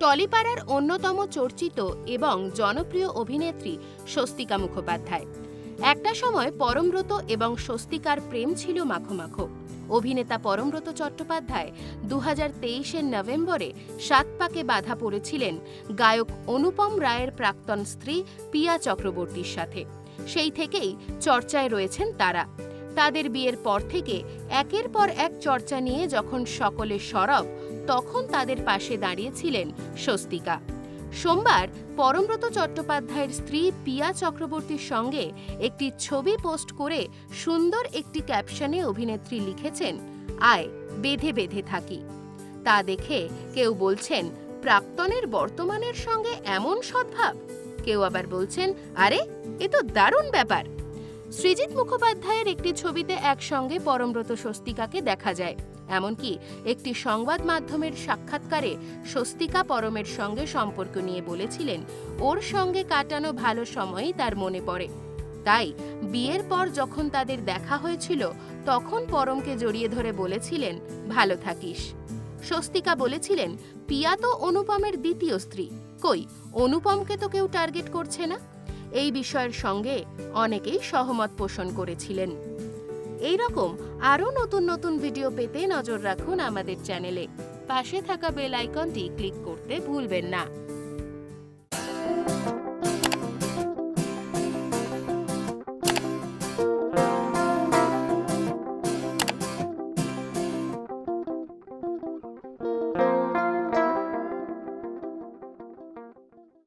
টলিপাড়ার অন্যতম চর্চিত এবং জনপ্রিয় অভিনেত্রী স্বস্তিকা মুখোপাধ্যায়। একটা সময় পরমব্রত এবং স্বস্তিকার প্রেম ছিল মাখো অভিনেতা পরমব্রত চট্টোপাধ্যায় দু হাজার নভেম্বরে সাত পাকে বাধা পড়েছিলেন গায়ক অনুপম রায়ের প্রাক্তন স্ত্রী পিয়া চক্রবর্তীর সাথে। সেই থেকেই চর্চায় রয়েছেন তারা। তাদের বিয়ের পর থেকে একের পর এক চর্চা নিয়ে যখন সকলে সরব তখন তাদের পাশে দাঁড়িয়েছিলেন স্বস্তিকা। সোমবার পরমব্রত চট্টোপাধ্যায়ের স্ত্রী পিয়া চক্রবর্তীর সঙ্গে একটি ছবি পোস্ট করে সুন্দর একটি ক্যাপশনে অভিনেত্রী লিখেছেন, আয়, বেঁধে বেঁধে থাকি। তা দেখে কেউ বলছেন, প্রাক্তনের বর্তমানের সঙ্গে এমন সদ্ভাব? কেউ আবার বলছেন, আরে, এ তো দারুণ ব্যাপার। সৃজিত মুখোপাধ্যায়ের একটি ছবিতে একসঙ্গে পরমব্রত স্বস্তিকাকে দেখা যায়। এমনকি একটি সংবাদ মাধ্যমের সাক্ষাৎকারে স্বস্তিকা পরমের সঙ্গে সম্পর্ক নিয়ে বলেছিলেন, ওর সঙ্গে কাটানো ভালো সময়ই তার মনে পড়ে। তাই বিয়ের পর যখন তাদের দেখা হয়েছিল, তখন পরমকে জড়িয়ে ধরে বলেছিলেন, ভালো থাকিস। স্বস্তিকা বলেছিলেন, পিয়া তো অনুপমের দ্বিতীয় স্ত্রী। কই, অনুপমকে তো কেউ টার্গেট করছে না? এই বিষয়ের সঙ্গে অনেকেই সহমত পোষণ করেছিলেন। এই রকম আরও নতুন নতুন ভিডিও পেতে নজর রাখুন আমাদের চ্যানেলে। পাশে থাকা বেল আইকনটি ক্লিক করতে ভুলবেন না।